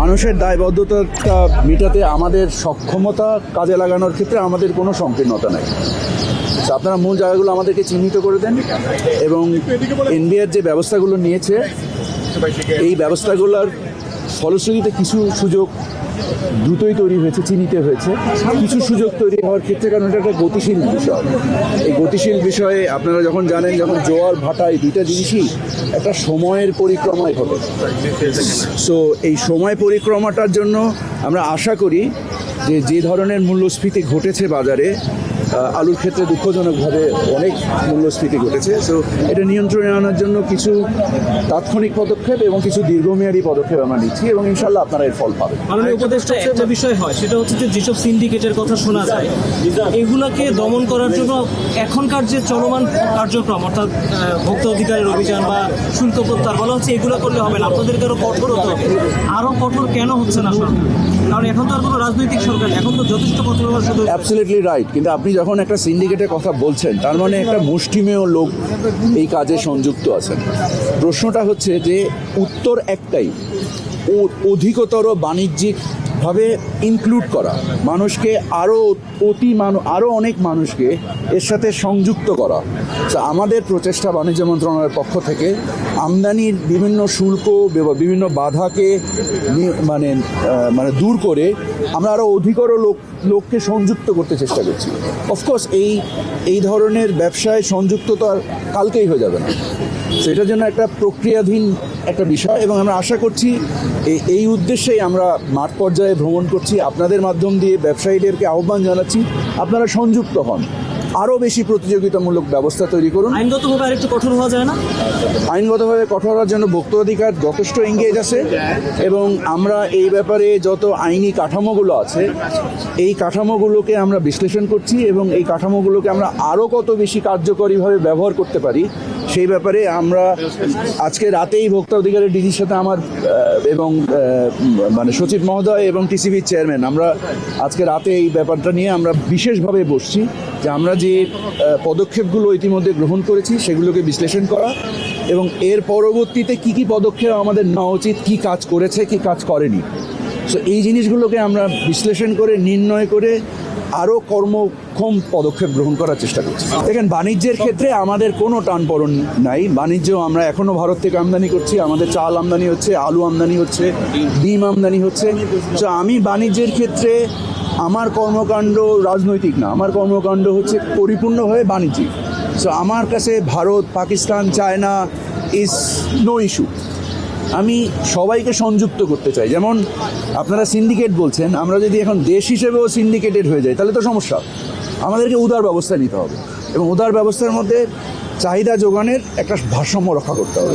মানুষের দায়বদ্ধতাটা মেটাতে আমাদের সক্ষমতা কাজে লাগানোর ক্ষেত্রে আমাদের কোনো সংকীর্ণতা নেই। তো আপনারা মূল জায়গাগুলো আমাদেরকে চিহ্নিত করে দেন এবং এনবিআর যে ব্যবস্থাগুলো নিয়েছে, এই ব্যবস্থাগুলোর ফলশ্রুতিতে কিছু সুযোগ দ্রুতই তৈরি হয়েছে চিনিতে হয়েছে। কিছু সুযোগ তৈরি হওয়ার ক্ষেত্রে কারণ এটা একটা গতিশীল বিষয়। এই গতিশীল বিষয়ে আপনারা যখন জানেন, যখন জোয়ার, ভাটা এই দুইটা জিনিসই একটা সময়ের পরিক্রমায় ঘটে সো এই সময় পরিক্রমাটার জন্য আমরা আশা করি যে যে ধরনের মূল্যস্ফীতি ঘটেছে বাজারে আলুর ক্ষেত্রে দুঃখজনকভাবে অনেক মূল্যস্ফীতি ঘটেছে। সো এটা নিয়ন্ত্রণে আনার জন্য কিছু তাৎক্ষণিক পদক্ষেপ এবং কিছু দীর্ঘমেয়াদী পদক্ষেপ আমরা নিচ্ছি এবং ইনশাল্লাহ আপনারা এর ফল পাবেন। মাননীয় উপদেষ্টা একটা বিষয় হয় সেটা হচ্ছে যে যেসব সিন্ডিকেটের কথা শোনা যায় এগুলাকে দমন করার জন্য এখনকার যে চলমান কার্যক্রম অর্থাৎ ভোক্তা অধিকারের অভিযান বা শুল্ক প্রত্যাহার বলা হচ্ছে এগুলো করলে হবে না। আপনাদেরকে আরও কঠোর হতে হবে। আরও কঠোর কেন হচ্ছে না সরকার? কারণ এখন তো আর কোনো রাজনৈতিক সরকার এখন তো যথেষ্ট কঠোর শুধু অ্যাবসলিটলি রাইট কিন্তু আপনি যখন একটা সিন্ডিকেটের কথা বলছেন, তার মানে একটা মুষ্টিমেয় লোক এই কাজে সংযুক্ত আছেন। প্রশ্নটা হচ্ছে যে, উত্তর একটাই অধিকতর অধিকতর বাণিজ্যিকভাবে ইনক্লুড করা। মানুষকে আরও অতি মানুষ আরও অনেক মানুষকে এর সাথে সংযুক্ত করা। আমাদের প্রচেষ্টা বাণিজ্য মন্ত্রণালয়ের পক্ষ থেকে আমদানির বিভিন্ন শুল্ক বিভিন্ন বাধাকে মানে মানে দূর করে আমরা আরও অধিকর লোক, লোককে সংযুক্ত করতে চেষ্টা করছি। অফকোর্স এই এই ধরনের ব্যবসায় সংযুক্ত তো আর কালকেই হয়ে যাবে না। তো এটার জন্য একটা প্রক্রিয়াধীন একটা বিষয় এবং আমরা আশা করছি এই উদ্দেশ্যেই আমরা মাঠ পর্যায়ে ভ্রমণ করছি আপনাদের মাধ্যম দিয়ে ব্যবসায়ীদেরকে আহ্বান জানাচ্ছি আপনারা সংযুক্ত হন। আরও বেশি প্রতিযোগিতামূলক ব্যবস্থা তৈরি করুন। আইনগতভাবে আরেকটু কঠোর হওয়া যায় না? আইনগতভাবে কঠোর হওয়ার জন্য ভোক্তা অধিকার যথেষ্ট এঙ্গেজ আছে এবং আমরা এই ব্যাপারে যত আইনি কাঠামোগুলো আছে এই কাঠামোগুলোকে আমরা বিশ্লেষণ করছি এবং এই কাঠামোগুলোকে আমরা আরও কত বেশি কার্যকরীভাবে ব্যবহার করতে পারি সেই ব্যাপারে আমরা আজকে রাতেই ভোক্তা অধিকারের ডিজির সাথে আমার এবং মানে সচিব মহোদয় এবং টিসিবির চেয়ারম্যান, আমরা আজকে রাতে এই ব্যাপারটা নিয়ে আমরা বিশেষভাবে বসছি যে আমরা যে পদক্ষেপগুলো ইতিমধ্যে গ্রহণ করেছি সেগুলোকে বিশ্লেষণ করা এবং এর পরবর্তীতে কি কি পদক্ষেপ আমাদের নেওয়া উচিত, কী কাজ করেছে, কি কাজ করেনি। সো এই জিনিসগুলোকে আমরা বিশ্লেষণ করে, নির্ণয় করে আরও কর্মক্ষম পদক্ষেপ গ্রহণ করার চেষ্টা করছি। দেখেন, বাণিজ্যের ক্ষেত্রে আমাদের কোনো টানপড়ন নাই। বাণিজ্য আমরা এখনও ভারত থেকে আমদানি করছি। আমাদের চাল আমদানি হচ্ছে, আলু আমদানি হচ্ছে, ডিম আমদানি হচ্ছে। তো আমি বাণিজ্যের ক্ষেত্রে আমার কর্মকাণ্ড রাজনৈতিক না। আমার কর্মকাণ্ড হচ্ছে পরিপূর্ণভাবে বাণিজ্যিক। সো আমার কাছে Bharat, Pakistan, China is no issue আমি সবাইকে সংযুক্ত করতে চাই। যেমন আপনারা সিন্ডিকেট বলছেন, আমরা যদি এখন দেশ হিসেবেও সিন্ডিকেটেড হয়ে যাই, তাহলে তো সমস্যা। আমাদেরকে উদার ব্যবস্থা নিতে হবে এবং উদার ব্যবস্থার মধ্যে চাহিদা যোগানের একটা ভারসাম্য রক্ষা করতে হবে।